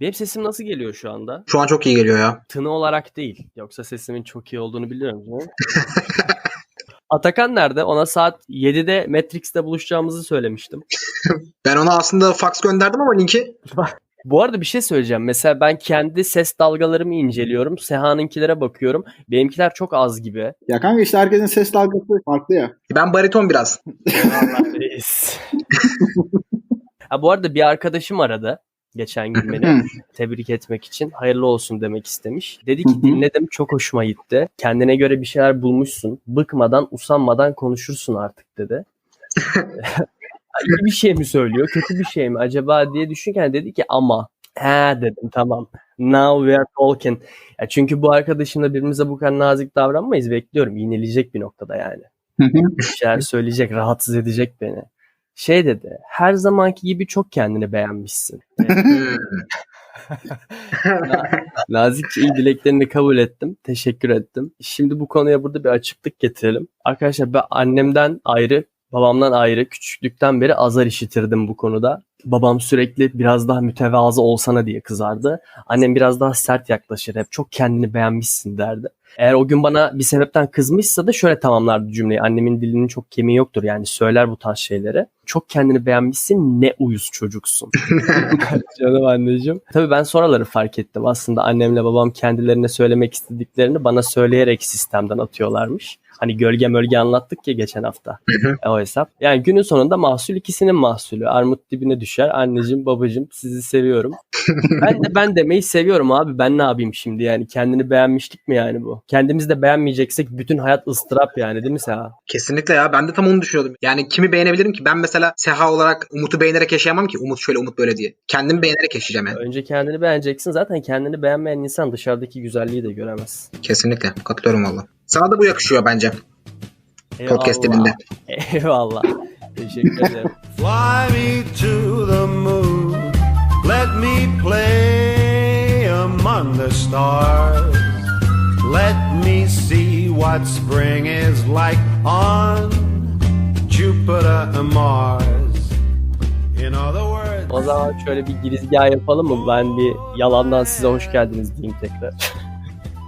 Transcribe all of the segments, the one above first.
Benim sesim nasıl geliyor şu anda? Şu an çok iyi geliyor ya. Tını olarak değil. Yoksa sesimin çok iyi olduğunu biliyorum. Atakan nerede? Ona saat 7'de Matrix'te buluşacağımızı söylemiştim. Ben ona aslında fax gönderdim ama linki. Bu arada bir şey söyleyeceğim. Mesela ben kendi ses dalgalarımı inceliyorum. Seha'nınkilere bakıyorum. Benimkiler çok az gibi. Ya kanka işte herkesin ses dalgası farklı ya. Ben bariton biraz. Ha, bu arada bir arkadaşım aradı. Geçen gün beni tebrik etmek için hayırlı olsun demek istemiş. Dedi ki dinledim çok hoşuma gitti. Kendine göre bir şeyler bulmuşsun. Bıkmadan usanmadan konuşursun artık dedi. İyi bir şey mi söylüyor kötü bir şey mi acaba diye düşünürken dedi ki ama he dedim tamam now we are talking. Ya çünkü bu arkadaşımla birbirimize bu kadar nazik davranmayız bekliyorum. İğneleyecek bir noktada yani bir şeyler söyleyecek, rahatsız edecek beni. Şey dedi, her zamanki gibi çok kendini beğenmişsin. Nazikçe iyi dileklerini kabul ettim. Teşekkür ettim. Şimdi bu konuya burada bir açıklık getirelim. Arkadaşlar ben annemden ayrı, babamdan ayrı küçüklükten beri azar işitirdim bu konuda. Babam sürekli biraz daha mütevazı olsana diye kızardı. Annem biraz daha sert yaklaşır. Hep çok kendini beğenmişsin derdi. Eğer o gün bana bir sebepten kızmışsa da şöyle tamamlardı cümleyi. Annemin dilinin çok kemiği yoktur yani söyler bu tarz şeyleri. Çok kendini beğenmişsin ne uyuz çocuksun. Canım anneciğim. Tabii ben sonraları fark ettim. Aslında annemle babam kendilerine söylemek istediklerini bana söyleyerek sistemden atıyorlarmış. Hani gölge mölge anlattık ya geçen hafta. E, o hesap. Yani günün sonunda mahsul ikisinin mahsulü. Armut dibine düşer. Anneciğim babacığım sizi seviyorum. ben de ben demeyi seviyorum abi. Ben ne yapayım şimdi yani? Kendini beğenmiştik mi yani bu? Kendimizi de beğenmeyeceksek bütün hayat ıstırap yani değil mi Seha? Kesinlikle ya. Ben de tam onu düşünüyordum. Yani kimi beğenebilirim ki? Ben mesela Seha olarak Umut'u beğenerek yaşayamam ki. Umut şöyle, Umut böyle diye. Kendimi beğenerek yaşayacağım yani. Önce kendini beğeneceksin. Zaten kendini beğenmeyen insan dışarıdaki güzelliği de göremez. Kesinlikle. Katılıyorum valla. Sana da bu yakışıyor bence. Podcast Eyvallah. dilinde. Eyvallah. Teşekkür ederim. Fly me to the moon. Let me play among the stars. Let me see what spring is like on Jupiter and Mars. In other words, O zaman şöyle bir girizgah yapalım mı? Ben bir yalandan size hoş geldiniz diyeyim tekrar.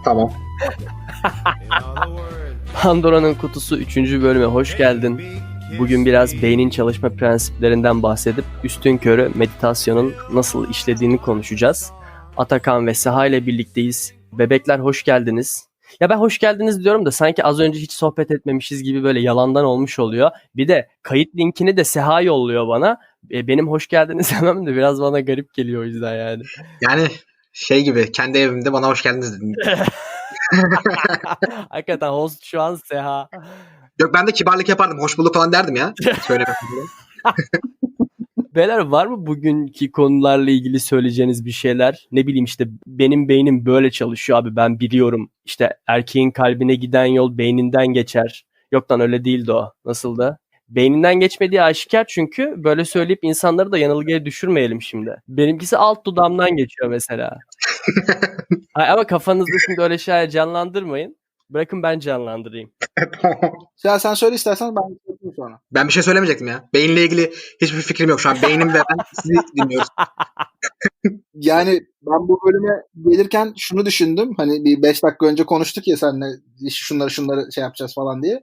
Tamam. in other words. Pandora'nın Kutusu 3. bölüme hoş geldin. Bugün biraz beynin çalışma prensiplerinden bahsedip üstün körü meditasyonun nasıl işlediğini konuşacağız. Atakan ve Seha ile birlikteyiz. Bebekler hoş geldiniz. Ya ben hoş geldiniz diyorum da sanki az önce hiç sohbet etmemişiz gibi böyle yalandan olmuş oluyor. Bir de kayıt linkini de Seha yolluyor bana. E, benim hoş geldiniz demem de biraz bana garip geliyor o yüzden yani. Yani şey gibi kendi evimde bana hoş geldiniz dedim. Hakikaten host şu an Seha. Yok ben de kibarlık yapardım. Hoş bulduk falan derdim ya. Söyle. Beyler var mı bugünkü konularla ilgili söyleyeceğiniz bir şeyler? Ne bileyim işte benim beynim böyle çalışıyor abi ben biliyorum. İşte erkeğin kalbine giden yol beyninden geçer. Yok lan öyle değildi o. Nasıldı? Beyninden geçmediği aşikar çünkü böyle söyleyip insanları da yanılgıya düşürmeyelim şimdi. Benimkisi alt dudağımdan geçiyor mesela. Ay, Ama kafanızda şimdi öyle şeyler canlandırmayın. Bırakın ben canlandırayım. Ya sen söyle istersen ben söyleyeyim sonra. ben bir şey söylemeyecektim ya. Beyinle ilgili hiçbir fikrim yok. Şu an beynim ve ben sizi dinliyoruz. Yani ben bu bölüme gelirken şunu düşündüm. Hani bir 5 dakika önce konuştuk ya seninle şunları şunları şey yapacağız falan diye.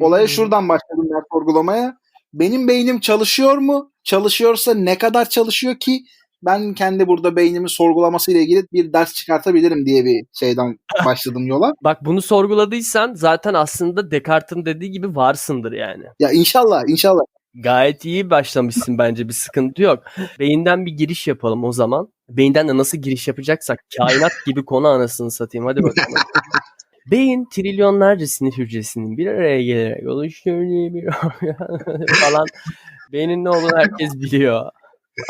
Olaya şuradan başladım ben sorgulamaya. Benim beynim çalışıyor mu? Çalışıyorsa ne kadar çalışıyor ki ben kendi burada beynimin sorgulaması ile ilgili bir ders çıkartabilirim diye bir şeyden başladım yola. Bak bunu sorguladıysan zaten aslında Descartes'in dediği gibi varsındır yani. Ya inşallah inşallah. Gayet iyi başlamışsın bence bir sıkıntı yok. Beyinden bir giriş yapalım o zaman. Beyinden de nasıl giriş yapacaksak kainat gibi konu anasını satayım hadi bakalım. Beyin trilyonlarca sinir hücresinin bir araya gelerek oluşturduğu bir falan. Beynin ne olduğunu herkes biliyor.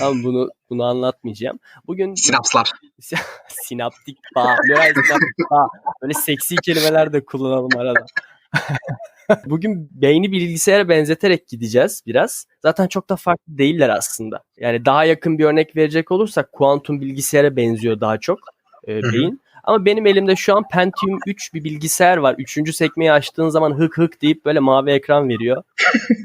Ama bunu bunu anlatmayacağım. Bugün Sinapslar. sinaptik bağ, nöral sinaptik bağ. Böyle seksi kelimeler de kullanalım arada. Bugün beyni bilgisayara benzeterek gideceğiz biraz. Zaten çok da farklı değiller aslında. Yani daha yakın bir örnek verecek olursak kuantum bilgisayara benziyor daha çok e, beyin. Ama benim elimde şu an Pentium 3 bir bilgisayar var. Üçüncü sekmeyi açtığın zaman hık hık deyip böyle mavi ekran veriyor.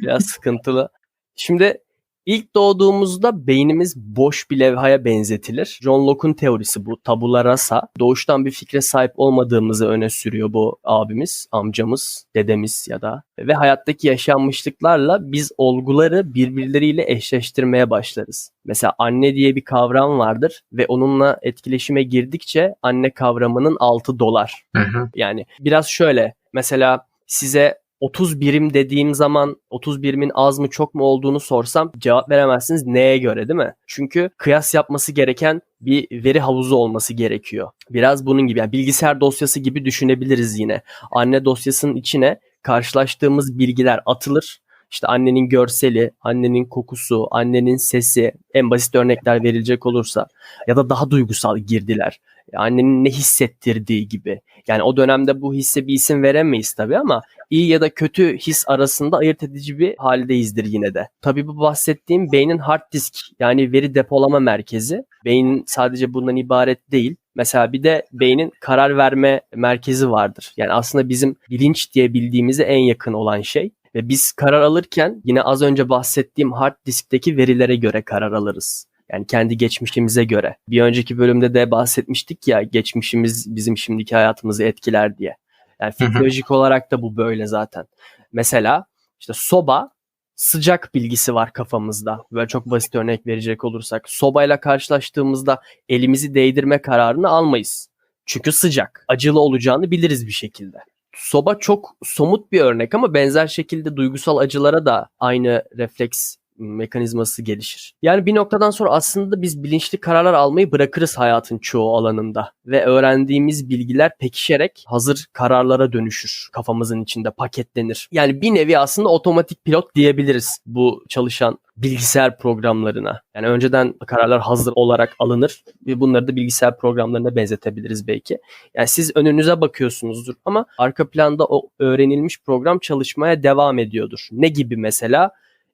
Biraz sıkıntılı. Şimdi İlk doğduğumuzda beynimiz boş bir levhaya benzetilir. John Locke'un teorisi bu. Tabula rasa. Doğuştan bir fikre sahip olmadığımızı öne sürüyor bu abimiz, amcamız, dedemiz ya da. Ve hayattaki yaşanmışlıklarla biz olguları birbirleriyle eşleştirmeye başlarız. Mesela anne diye bir kavram vardır ve onunla etkileşime girdikçe anne kavramının altı dolar. Hı hı. Yani biraz şöyle mesela size 30 birim dediğim zaman 30 birimin az mı çok mu olduğunu sorsam cevap veremezsiniz neye göre değil mi? Çünkü kıyas yapması gereken bir veri havuzu olması gerekiyor. Biraz bunun gibi yani bilgisayar dosyası gibi düşünebiliriz yine. Anne dosyasının içine karşılaştığımız bilgiler atılır. İşte annenin görseli, annenin kokusu, annenin sesi, en basit örnekler verilecek olursa ya da daha duygusal girdiler. Annenin ne hissettirdiği gibi. Yani o dönemde bu hisse bir isim veremeyiz tabii ama iyi ya da kötü his arasında ayırt edici bir haldeyizdir yine de. Tabii bu bahsettiğim beynin hard disk yani veri depolama merkezi. Beyin sadece bundan ibaret değil. Mesela bir de beynin karar verme merkezi vardır. Yani aslında bizim bilinç diye bildiğimize en yakın olan şey. Ve biz karar alırken yine az önce bahsettiğim hard diskteki verilere göre karar alırız. Yani kendi geçmişimize göre. Bir önceki bölümde de bahsetmiştik ya geçmişimiz bizim şimdiki hayatımızı etkiler diye. Yani fizyolojik olarak da bu böyle zaten. Mesela işte soba sıcak bilgisi var kafamızda. Böyle çok basit örnek verecek olursak. Sobayla karşılaştığımızda elimizi değdirme kararını almayız. Çünkü sıcak. Acılı olacağını biliriz bir şekilde. Soba çok somut bir örnek ama benzer şekilde duygusal acılara da aynı refleks mekanizması gelişir. Yani bir noktadan sonra aslında biz bilinçli kararlar almayı bırakırız hayatın çoğu alanında ve öğrendiğimiz bilgiler pekişerek hazır kararlara dönüşür kafamızın içinde paketlenir. Yani bir nevi aslında otomatik pilot diyebiliriz bu çalışan bilgisayar programlarına. Yani önceden kararlar hazır olarak alınır ve bunları da bilgisayar programlarına benzetebiliriz belki. Yani siz önünüze bakıyorsunuzdur ama arka planda o öğrenilmiş program çalışmaya devam ediyordur. Ne gibi mesela?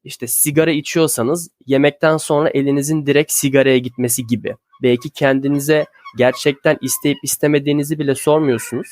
İşte sigara içiyorsanız yemekten sonra elinizin direkt sigaraya gitmesi gibi. Belki kendinize gerçekten isteyip istemediğinizi bile sormuyorsunuz.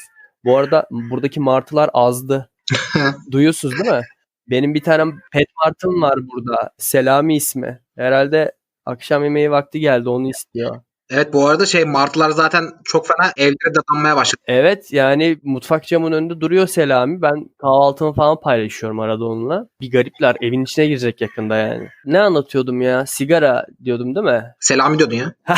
Bu arada buradaki martılar azdı. Duyuyorsunuz değil mi? Benim bir tane pet martım var burada. Selami ismi. Herhalde akşam yemeği vakti geldi onu istiyor. Evet bu arada şey martılar zaten çok fena evlere dadanmaya başladı. Evet yani mutfak camının önünde duruyor Selami. Ben kahvaltımı falan paylaşıyorum arada onunla. Bir garipler evin içine girecek yakında yani. Ne anlatıyordum ya? Sigara diyordum değil mi? Selami diyordun ya.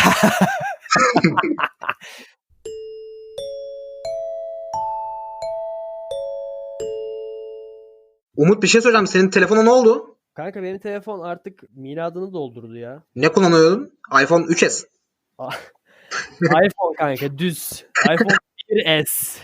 Umut bir şey soracağım. Senin telefona ne oldu? Kanka benim telefon artık miladını doldurdu ya. Ne kullanıyordun? iPhone 3S. iPhone kanka düz. iPhone 1S.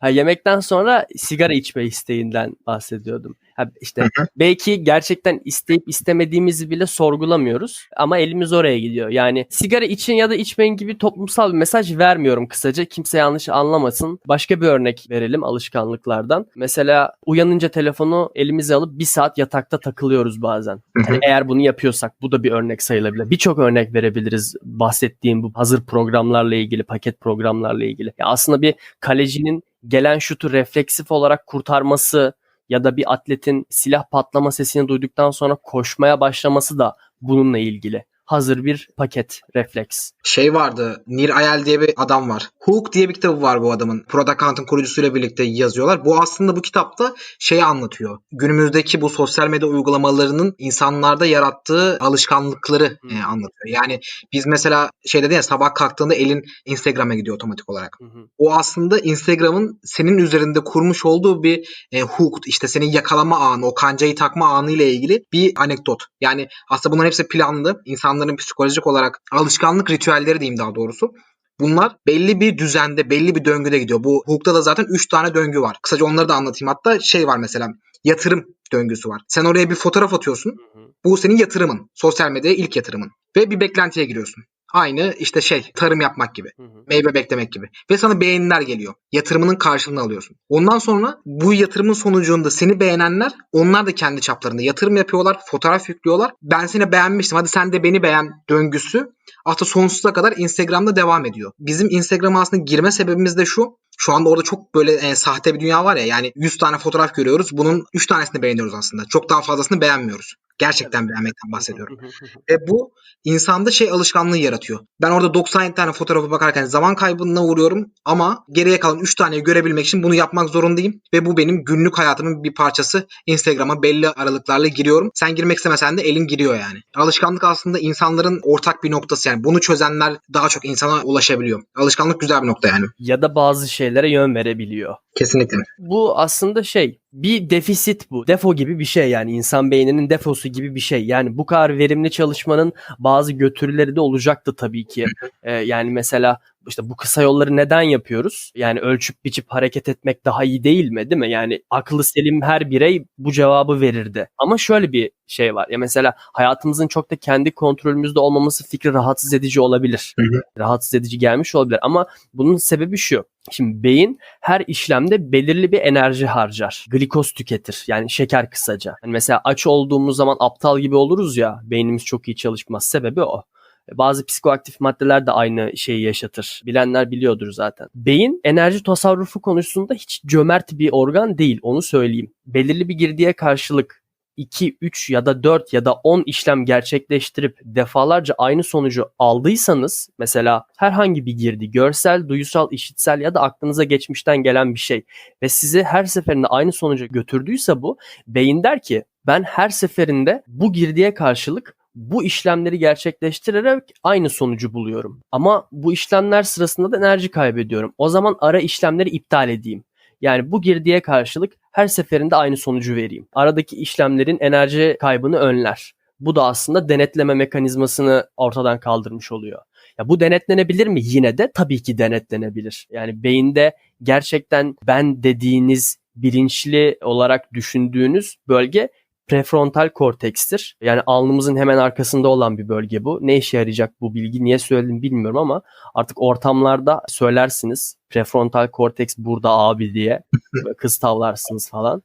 Ha, yemekten sonra sigara içme isteğinden bahsediyordum. Ha, işte belki gerçekten isteyip istemediğimizi bile sorgulamıyoruz ama elimiz oraya gidiyor. Yani sigara için ya da içmeyin gibi toplumsal bir mesaj vermiyorum kısaca. Kimse yanlış anlamasın. Başka bir örnek verelim alışkanlıklardan. Mesela uyanınca telefonu elimize alıp bir saat yatakta takılıyoruz bazen. Hani eğer bunu yapıyorsak bu da bir örnek sayılabilir. Birçok örnek verebiliriz bahsettiğim bu hazır programlarla ilgili, paket programlarla ilgili. Ya aslında bir kalecinin gelen şutu refleksif olarak kurtarması ya da bir atletin silah patlama sesini duyduktan sonra koşmaya başlaması da bununla ilgili. Hazır bir paket refleks. Şey vardı. Nir Ayel diye bir adam var. Hook diye bir kitabı var bu adamın. Product kurucusuyla birlikte yazıyorlar. Bu aslında bu kitapta şeyi anlatıyor. Günümüzdeki bu sosyal medya uygulamalarının insanlarda yarattığı alışkanlıkları Hmm. e, anlatıyor. Yani biz mesela şey dedi ya sabah kalktığında elin Instagram'a gidiyor otomatik olarak. Hı. O aslında Instagram'ın senin üzerinde kurmuş olduğu bir e, hook, işte senin yakalama anı, o kancayı takma anı ile ilgili bir anekdot. Yani aslında bunların hepsi planlı. İnsanların psikolojik olarak alışkanlık ritüelleri diyeyim daha doğrusu. Bunlar belli bir düzende, belli bir döngüde gidiyor. Bu hukukta da zaten 3 tane döngü var. Kısaca onları da anlatayım. Hatta şey var mesela yatırım döngüsü var. Sen oraya bir fotoğraf atıyorsun. Bu senin yatırımın. Sosyal medyaya ilk yatırımın. Ve bir beklentiye giriyorsun. Aynı işte şey tarım yapmak gibi Hı hı. meyve beklemek gibi. Ve sana beğeniler geliyor. Yatırımının karşılığını alıyorsun. Ondan sonra bu yatırımın sonucunda seni beğenenler onlar da kendi çaplarında yatırım yapıyorlar. Fotoğraf yüklüyorlar. Ben seni beğenmiştim hadi sen de beni beğen döngüsü aslında sonsuza kadar Instagram'da devam ediyor. Bizim Instagram'a aslında girme sebebimiz de şu. Şu anda orada çok böyle e, sahte bir dünya var ya yani 100 tane fotoğraf görüyoruz. Bunun 3 tanesini beğeniyoruz aslında. Çok daha fazlasını beğenmiyoruz. Gerçekten beğenmekten bahsediyorum. Ve bu insanda şey alışkanlığı yaratıyor. Ben orada 97 tane fotoğrafa bakarken zaman kaybına uğruyorum ama geriye kalan 3 taneyi görebilmek için bunu yapmak zorundayım. Ve bu benim günlük hayatımın bir parçası. Instagram'a belli aralıklarla giriyorum. Sen girmek istemesen de elin giriyor yani. Alışkanlık aslında insanların ortak bir noktası yani. Bunu çözenler daha çok insana ulaşabiliyor. Alışkanlık güzel bir nokta yani. ya da bazı şeylere yön verebiliyor. Kesinlikle. Bu aslında şey bir defisit bu. Defo gibi bir şey yani insan beyninin defosu gibi bir şey. Yani bu kadar verimli çalışmanın bazı götürüleri de olacaktı tabii ki. Ee, yani mesela işte bu kısa yolları neden yapıyoruz? Yani ölçüp biçip hareket etmek daha iyi değil mi değil mi? Yani aklı selim her birey bu cevabı verirdi. Ama şöyle bir şey var. Ya mesela hayatımızın çok da kendi kontrolümüzde olmaması fikri rahatsız edici olabilir. Hı hı. Rahatsız edici gelmiş olabilir ama bunun sebebi şu. Şimdi beyin her işlemde belirli bir enerji harcar. Glikoz tüketir. Yani şeker kısaca. Hani mesela aç olduğumuz zaman aptal gibi oluruz ya. Beynimiz çok iyi çalışmaz. Sebebi o. Bazı psikoaktif maddeler de aynı şeyi yaşatır. Bilenler biliyordur zaten. Beyin enerji tasarrufu konusunda hiç cömert bir organ değil. Onu söyleyeyim. Belirli bir girdiye karşılık 2, 3 ya da 4 ya da 10 işlem gerçekleştirip defalarca aynı sonucu aldıysanız mesela herhangi bir girdi görsel, duyusal, işitsel ya da aklınıza geçmişten gelen bir şey ve sizi her seferinde aynı sonuca götürdüyse bu beyin der ki ben her seferinde bu girdiye karşılık bu işlemleri gerçekleştirerek aynı sonucu buluyorum. Ama bu işlemler sırasında da enerji kaybediyorum. O zaman ara işlemleri iptal edeyim. Yani bu girdiye karşılık her seferinde aynı sonucu vereyim. Aradaki işlemlerin enerji kaybını önler. Bu da aslında denetleme mekanizmasını ortadan kaldırmış oluyor. Ya bu denetlenebilir mi? Yine de tabii ki denetlenebilir. Yani beyinde gerçekten ben dediğiniz bilinçli olarak düşündüğünüz bölge prefrontal kortekstir. Yani alnımızın hemen arkasında olan bir bölge bu. Ne işe yarayacak bu bilgi? Niye söyledim bilmiyorum ama artık ortamlarda söylersiniz. Prefrontal korteks burada abi diye. Kız tavlarsınız falan.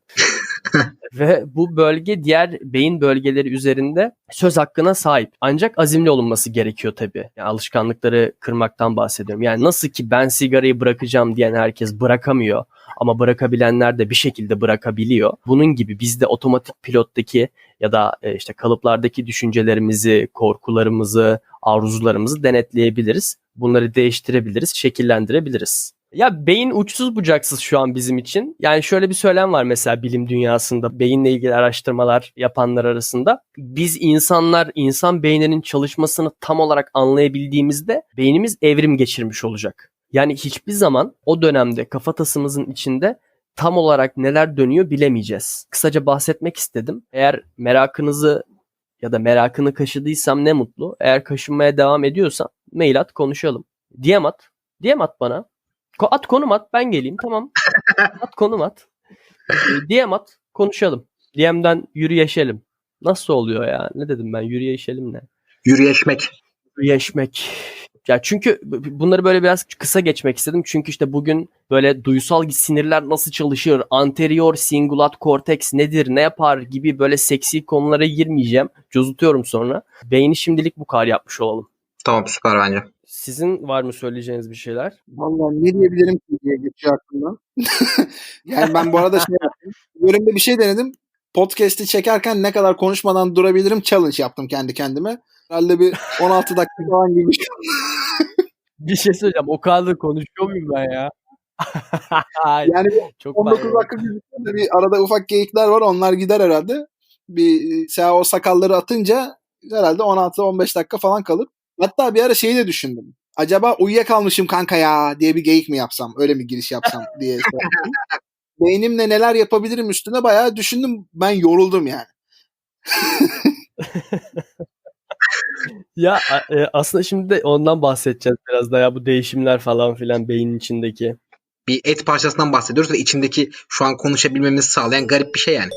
Ve bu bölge diğer beyin bölgeleri üzerinde söz hakkına sahip. Ancak azimli olunması gerekiyor tabii. Yani alışkanlıkları kırmaktan bahsediyorum. Yani nasıl ki ben sigarayı bırakacağım diyen herkes bırakamıyor ama bırakabilenler de bir şekilde bırakabiliyor. Bunun gibi biz de otomatik pilottaki ya da e, işte kalıplardaki düşüncelerimizi, korkularımızı, arzularımızı denetleyebiliriz. Bunları değiştirebiliriz, şekillendirebiliriz. Ya beyin uçsuz bucaksız şu an bizim için. Yani şöyle bir söylem var mesela bilim dünyasında beyinle ilgili araştırmalar yapanlar arasında. Biz insanlar insan beyninin çalışmasını tam olarak anlayabildiğimizde beynimiz evrim geçirmiş olacak. Yani hiçbir zaman o dönemde kafatasımızın içinde tam olarak neler dönüyor bilemeyeceğiz. Kısaca bahsetmek istedim. Eğer merakınızı ya da merakını kaşıdıysam ne mutlu. Eğer kaşınmaya devam ediyorsan mail at konuşalım. DM at. DM at bana. At konum at ben geleyim tamam. At konum at. Ee, DM at konuşalım. DM'den yürüyeşelim. Nasıl oluyor ya? Ne dedim ben yürüyeşelim ne? Yürüyeşmek. Yürüyeşmek. Ya çünkü bunları böyle biraz kısa geçmek istedim. Çünkü işte bugün böyle duysal sinirler nasıl çalışır, anterior singulat korteks nedir, ne yapar gibi böyle seksi konulara girmeyeceğim. Cozutuyorum sonra. Beyni şimdilik bu kadar yapmış olalım. Tamam süper bence. Sizin var mı söyleyeceğiniz bir şeyler? Vallahi ne diyebilirim ki diye geçiyor aklımdan. yani ben bu arada şey yaptım. Bölümde bir şey denedim. Podcast'i çekerken ne kadar konuşmadan durabilirim challenge yaptım kendi kendime. Herhalde bir 16 dakika falan gibi. Bir şey söyleyeceğim. O kadar da konuşuyor muyum ben ya? Yani Çok 19 pardon. dakika gözüküyor bir arada ufak geyikler var. Onlar gider herhalde. Bir sen o sakalları atınca herhalde 16-15 dakika falan kalır. Hatta bir ara şeyi de düşündüm. Acaba uyuyakalmışım kanka ya diye bir geyik mi yapsam? Öyle mi giriş yapsam diye. şey. Beynimle neler yapabilirim üstüne bayağı düşündüm. Ben yoruldum yani. Ya e, aslında şimdi de ondan bahsedeceğiz biraz da ya bu değişimler falan filan beynin içindeki. Bir et parçasından bahsediyoruz ve içindeki şu an konuşabilmemizi sağlayan garip bir şey yani.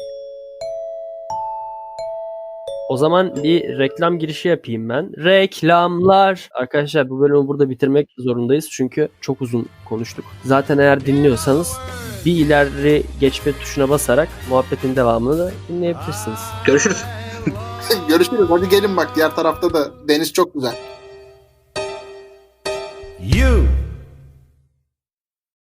O zaman bir reklam girişi yapayım ben. Reklamlar. Arkadaşlar bu bölümü burada bitirmek zorundayız çünkü çok uzun konuştuk. Zaten eğer dinliyorsanız bir ileri geçme tuşuna basarak muhabbetin devamını da dinleyebilirsiniz. Görüşürüz. Görüşürüz. Hadi gelin bak diğer tarafta da deniz çok güzel. You